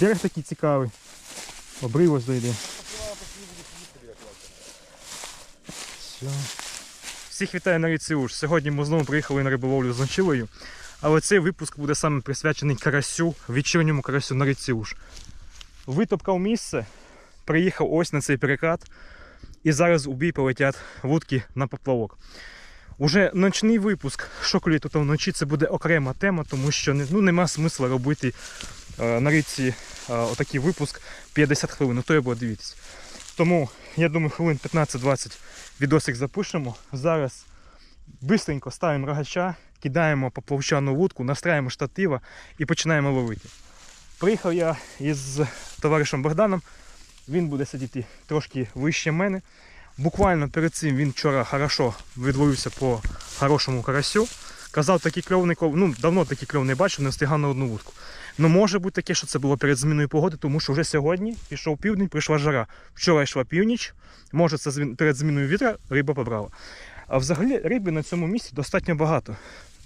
Берег такий цікавий. Обрив ось дойде. Все. Всіх вітаю на річці Уж. Сьогодні ми знову приїхали на риболовлю з ночилою. Але цей випуск буде саме присвячений карасю, вечірньому карасю на річці Уж. Витопкав місце, приїхав ось на цей перекат. І зараз у бій полетять вудки на поплавок. Уже ночний випуск шоколі тут вночі це буде окрема тема, тому що ну, нема смисла робити на річці е, отакий випуск 50 хвилин. То я буду дивитись. Тому я думаю, хвилин 15-20 відосик запишемо. Зараз бистренько ставимо рогача, кидаємо поплавчану вудку, настраюємо штатива і починаємо ловити. Приїхав я із товаришем Богданом. Він буде сидіти трошки вище мене. Буквально перед цим він вчора хорошо відловився по хорошому карасю. Казав, такий кльовний, ну давно такий кльов не бачив, не встигав на одну вудку. Ну може бути таке, що це було перед зміною погоди, тому що вже сьогодні пішов південь, прийшла жара. Вчора йшла північ, може це перед зміною вітра риба побрала. А взагалі риби на цьому місці достатньо багато.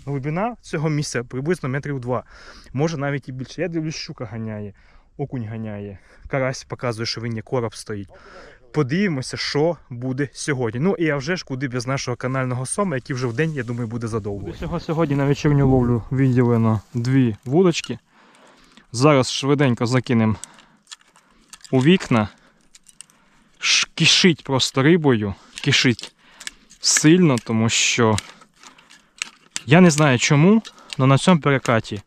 Глибина цього місця приблизно метрів два, може навіть і більше. Я дивлюсь, щука ганяє, окунь ганяє, карась показує, що він є, короб стоїть. Подивимося, що буде сьогодні. Ну і а вже ж куди без нашого канального сома, який вже в день, я думаю, буде задовго. Сьогодні на вечірню ловлю відділено дві вудочки. Зараз швиденько закинемо у вікна. Кишить просто рибою, кишить сильно, тому що я не знаю чому, але на цьому перекаті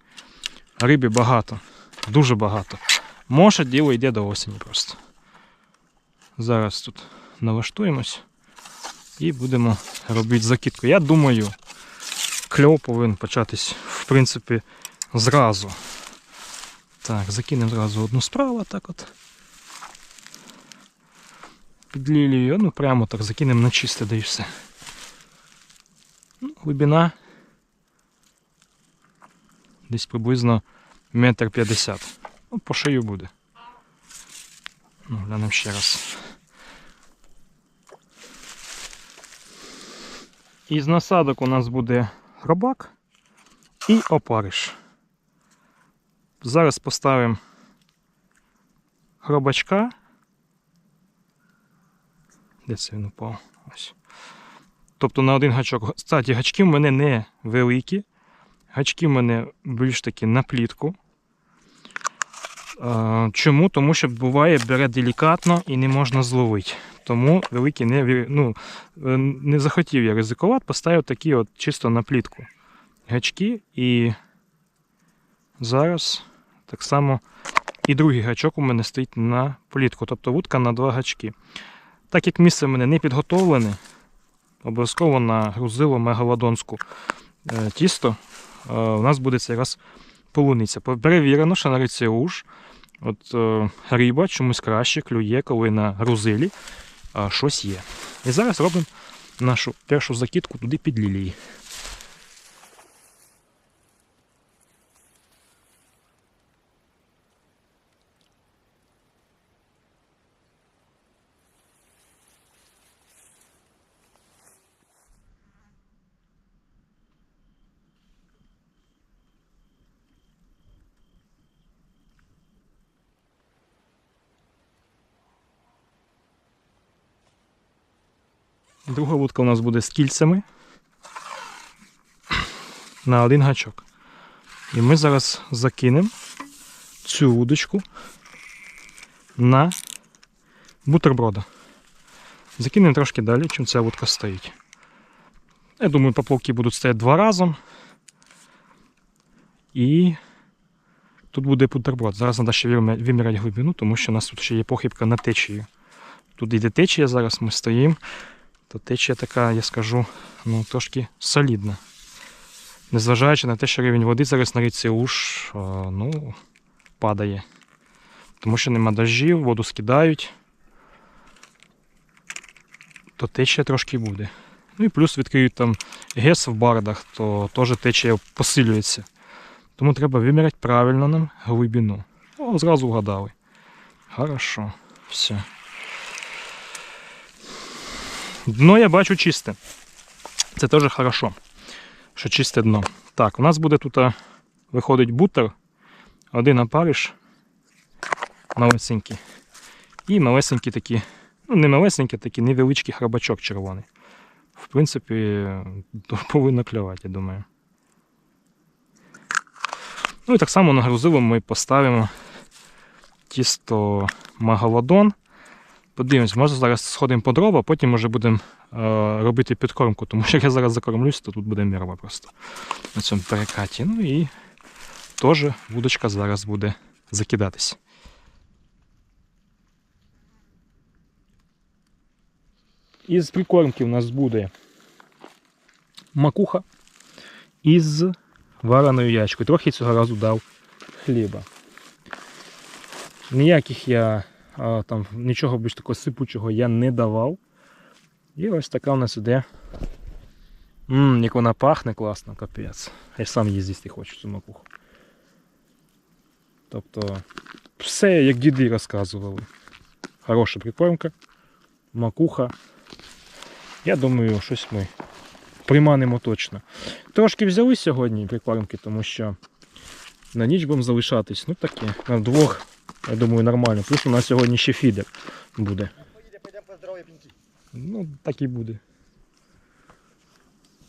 риби багато, дуже багато. Може, діло йде до осені просто. Зараз тут налаштуємось і будемо робити закидку. Я думаю, кльов повинен початись, в принципі, зразу. Так, закинемо зразу одну справу, так от. Під лілією, ну прямо так закинемо на чисте, да і все. Ну, глибина десь приблизно метр п'ятдесят. Ну, по шию буде. Ну, глянемо ще раз. Із насадок у нас буде хробак і опариш. Зараз поставимо хробачка. Де це він упав? Ось. Тобто на один гачок. Кстати, гачки в мене не великі. Гачки в мене більш таки на плітку. Чому? Тому що буває, бере делікатно і не можна зловити. Тому великі не, ну, е, не захотів я ризикувати, поставив такі от чисто на плітку гачки і зараз так само і другий гачок у мене стоїть на плітку, тобто вудка на два гачки. Так як місце в мене не підготовлене, обов'язково на грузило мегалодонську е, тісто, е, у нас буде цей раз полуниця. Перевірено, що на ріці уж от, е, риба чомусь краще клює, коли на грузилі щось є. І зараз робимо нашу першу закидку туди під лілії. Друга вудка у нас буде з кільцями на один гачок. І ми зараз закинемо цю вудочку на бутерброда. Закинемо трошки далі, чим ця вудка стоїть. Я думаю, поплавки будуть стояти два разом. І тут буде бутерброд. Зараз треба ще виміряти глибину, тому що у нас тут ще є похибка на течію. Тут йде течія, зараз ми стоїмо то течія така, я скажу, ну трошки солідна. Незважаючи на те, що рівень води зараз на річці уж ну, падає. Тому що нема дощів, воду скидають, то течія трошки буде. Ну і плюс відкриють там ГЕС в бардах, то теж течія посилюється. Тому треба виміряти правильно нам глибину. О, зразу вгадали. Хорошо, все. Дно я бачу чисте. Це теж хорошо, що чисте дно. Так, у нас буде тут виходить бутер, один опариш малесенькі. І малесенькі такі, ну не малесенькі, такі невеличкий храбачок червоний. В принципі, то повинно клювати, я думаю. Ну і так само на грузило ми поставимо тісто Магалодон. Подивимось, може зараз сходимо по дрова, потім може будемо е, робити підкормку, тому що як я зараз закормлюсь, то тут буде мірва просто на цьому перекаті. Ну і теж вудочка зараз буде закидатись. Із прикормки у нас буде макуха із вареною ячкою. Трохи цього разу дав хліба. Ніяких я там нічого більш такого сипучого я не давав. І ось така у нас іде. Ммм, як вона пахне класно, капець. Я сам її з'їсти хочу цю макуху. Тобто, все як діди розказували. Хороша прикормка, макуха. Я думаю, щось ми приманимо точно. Трошки взяли сьогодні прикормки, тому що на ніч будемо залишатись. Ну таке, на двох, я думаю, нормально. Плюс у нас сьогодні ще фідер буде. Ну, так і буде.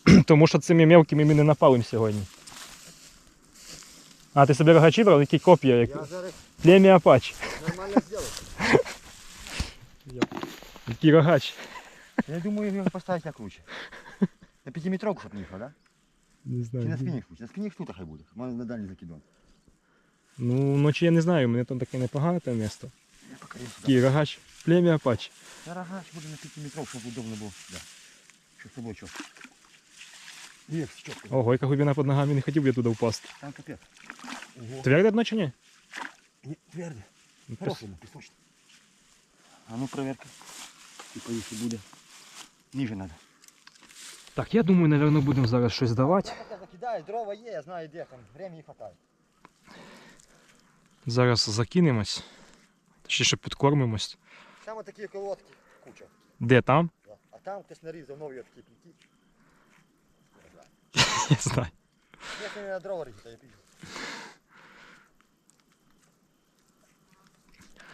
Тому що цими мелкими ми не напалим сьогодні. А, ти собі рогачі брав, які копія, як зараз плем'я Апач. нормально зробив. Який рогач. Я думаю, його поставити як круче. На п'ятиметровку, щоб не їхав, да? Не Чи на знаю. спині? На спині тут хай буде. Можна на дальній закидон. Ну, вночі я не знаю, у мене там таке непогане те місто. Я поки сюди. Такий рогач. Плем'я Апач. Я рогач буде на п'ятиметровку, щоб удобно було. Да. Щоб з собою чітко. Є, чітко. Ого, яка глибина під ногами, не хотів би я туди впасти. Там капець. Ого. Тверде дно чи ні? Ні, тверде. Ну, пос- Хороший, пісочний. А ну проверка. І поїхати буде. Ніже треба. Так, я думаю, напевно, будемо зараз щось давати. Я закидаю, дрова є, я знаю де там. Времени хватає. Зараз закинемось. Точніше підкормимось. Саме такі колодки куча. Де там? А там хтось нарізав нові такі пінки. Не знаю. Я не на дрова різати, я піду.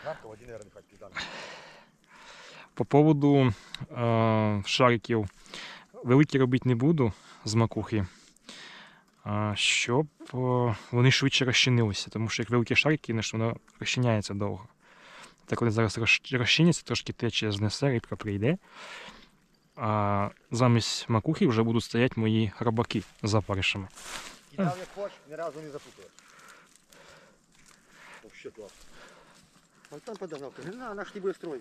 Жарко, воді, наверное, хоть піддам. По поводу е, шариків. Великі робити не буду з макухи, щоб е, вони швидше розчинилися, тому що як великі шарики, знаєш, воно розчиняється довго. Так коли зараз розч- розчиняться, трошки тече знесе, рибка прийде. А замість макухи вже будуть стояти мої рабаки з запаришами. Кидав як хоч, ні разу не запутав. Вообще класно. А там подогнав, каже, на, наш не буде строй.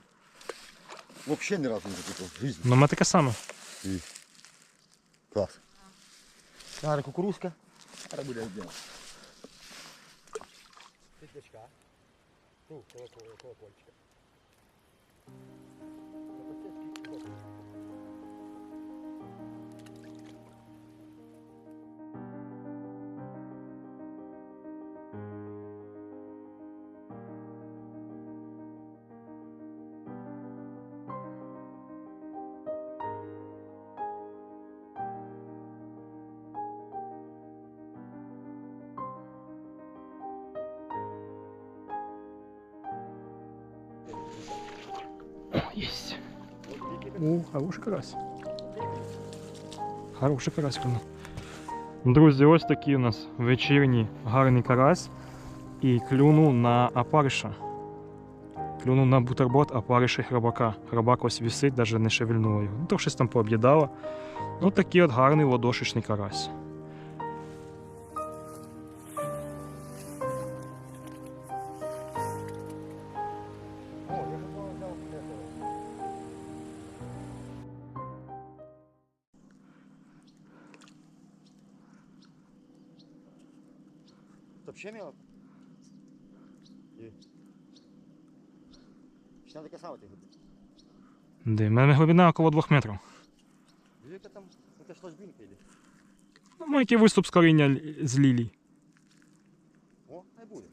Вообще ни разу не запутав. в Ну, ми таке саме. Класс. Зараз кукурузка. agulha dentro. Hum, tem que pescar. Tu, colocou, colocou, a colocou. Есть. О, хороший карась. Хороший карась воно. Друзі, ось такий у нас вечірній гарний карась. І клюнув на апариша. Клюнув на бутерброд апариша і храбака. Храбак ось висить, навіть не шевельнуло його. Ну, то щось там пооб'їдало. Ну такий от гарний ладошечний карась. Вообще мелко? І. Чи надо таке саме ти глибина? Де? У мене глибина около 2 метрів. Яка там, це ж ложбинка йде. Ну, маленький виступ з коріння л- з лілій. О, не буде.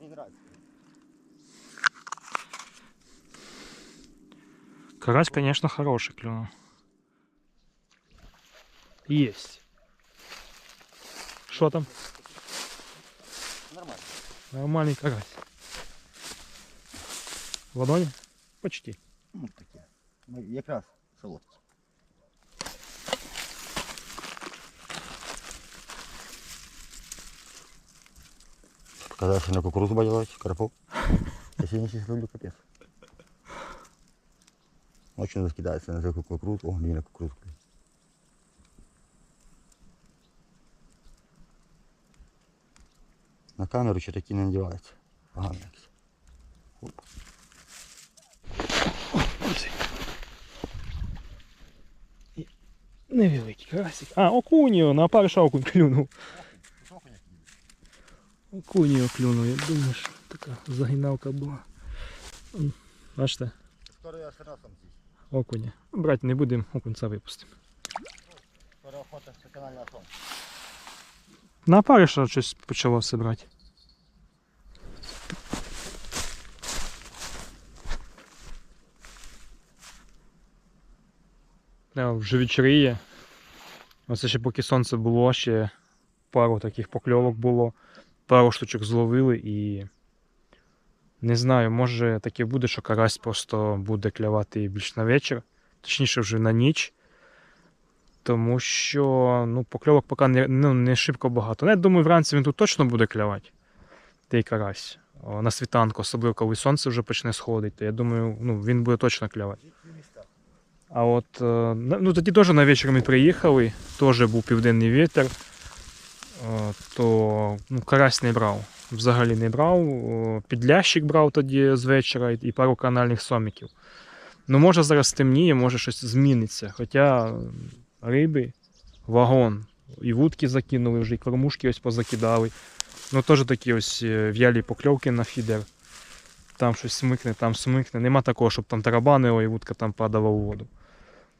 Мені нравится. Карась, конечно, хороший клюнул. Есть. Что там? Нормально. Нормальный карась. В ладоні? Почти. Ну, таке. Ну, якраз солодке. Когда я на кукурузу буду делать, карпов, я сегодня сейчас люблю капец. Очень раскидается на такую кукурузу, о, не на кукурузу. На камеру что таки не надевается. Ага, якось. Оп. Невеликий карасик. А, окуньо, на парша окунь клюнув. Окуньо клюнув, я думаю, що така загиналка була. Бачите, окуня. Брати не будемо, окунця випустимо. Скоро охота с канальный сон. На париша щось почало брати. Вже вечоріє. Оце ще поки сонце було, ще пару таких покльовок було, пару штучок зловили і. Не знаю, може таке буде, що карась просто буде клявати більш на вечір, точніше вже на ніч. Тому що ну, покльовок поки не, ну, не шибко багато. Ну, я думаю, вранці він тут точно буде клявати. Той карась. О, на світанку, особливо коли сонце вже почне сходити, то я думаю, ну, він буде точно клявати. А от е, ну, тоді теж на вечір ми приїхали, теж був південний вітер, е, то ну, карась не брав. Взагалі не брав. Підлящик брав тоді з вечора і пару канальних соміків. Ну, може зараз темніє, може щось зміниться. Хоча риби, вагон. І вудки закинули вже, і кормушки ось позакидали. Ну, теж такі ось е, в'ялі покльовки на фідер. Там щось смикне, там смикне. Нема такого, щоб там тарабанило і вудка там падала у воду.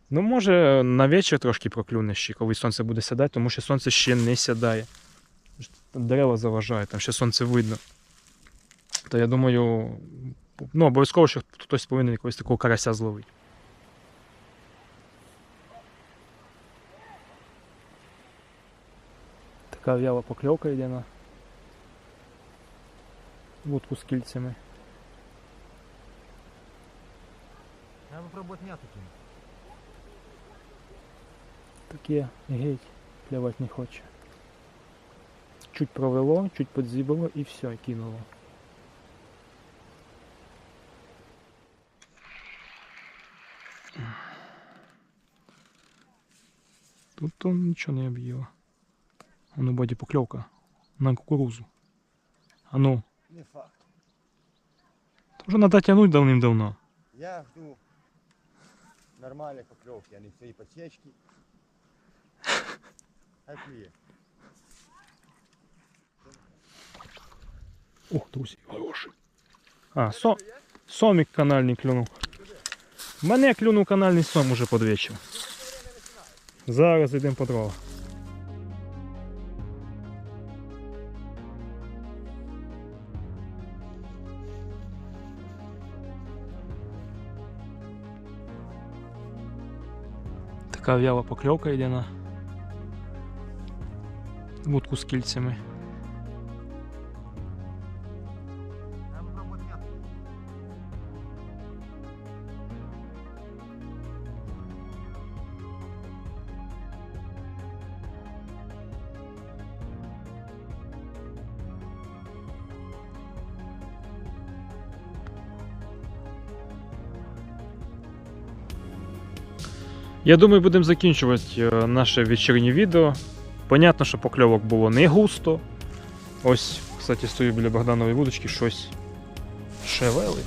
Ну, може, на вечір трошки проклюне ще, коли сонце буде сідати, тому що сонце ще не сідає. Дерева заважають, там ще сонце видно. То я думаю, ну, обов'язково, що хтось повинен якогось такого карася зловити. Така в'яла покльовка йде на вудку з кільцями. Надо попробовать мяту кинуть. Таке геть плявати не хоче. Чуть провело, чуть подзібало і все, кинуло. Тут то нічого не об'їло. А ну боді покльовка. На кукурузу. А ну, Не факт. то вже треба тягнути давним-давно. Я жду нормальной поклевки, а не свои подсечки. Хай клює. Ух, друзі, хороший. А, со... сомік канальний клюнув. Мене клюнув канальний сом уже під вечір. Зараз йдемо по дрова. Така в'яла покльовка йде на вудку з кільцями. Я думаю, будемо закінчувати е, наше вечірнє відео. Понятно, що покльовок було не густо. Ось, кстати, стою біля Богданової вудочки, щось шевелить.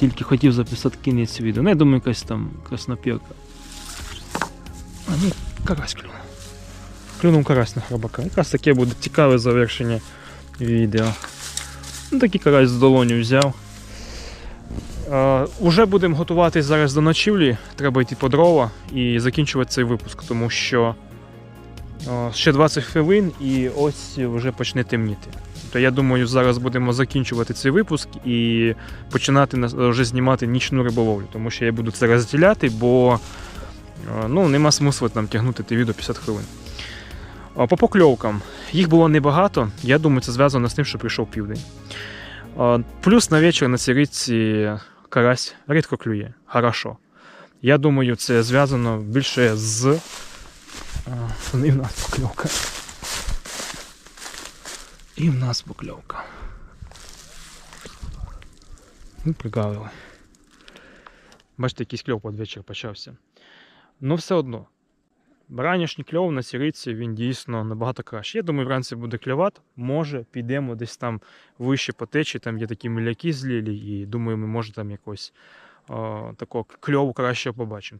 Тільки хотів записати кінець відео. Ну, я думаю, якась там краснопірка. А ні, карась клюнув. Клюнув карась на храбака. Якраз таке буде цікаве завершення відео. Ну, такий карась з долоню взяв. Е, Уже будемо готуватись зараз до ночівлі. Треба йти по дрова і закінчувати цей випуск, тому що е, ще 20 хвилин і ось вже почне темніти. То я думаю, зараз будемо закінчувати цей випуск і починати вже знімати нічну риболовлю, тому що я буду це розділяти, бо е, ну, нема смислу там тягнути те відео 50 хвилин. По покльовкам. Їх було небагато. Я думаю, це зв'язано з тим, що прийшов південь. Плюс на вечір на цій річці карась рідко клює. Хорошо. Я думаю, це зв'язано більше з. І в нас покльовка. І в нас покльовка. Ну, пригавили. Бачите, якийсь кльов під вечір почався. Ну, все одно. Ранішній кльов на сіриці він дійсно набагато краще. Я думаю, вранці буде клювати. Може, підемо десь там вище по течі, там є такі міляки злілі, і думаю, ми може там якось о, такого кльову краще побачимо.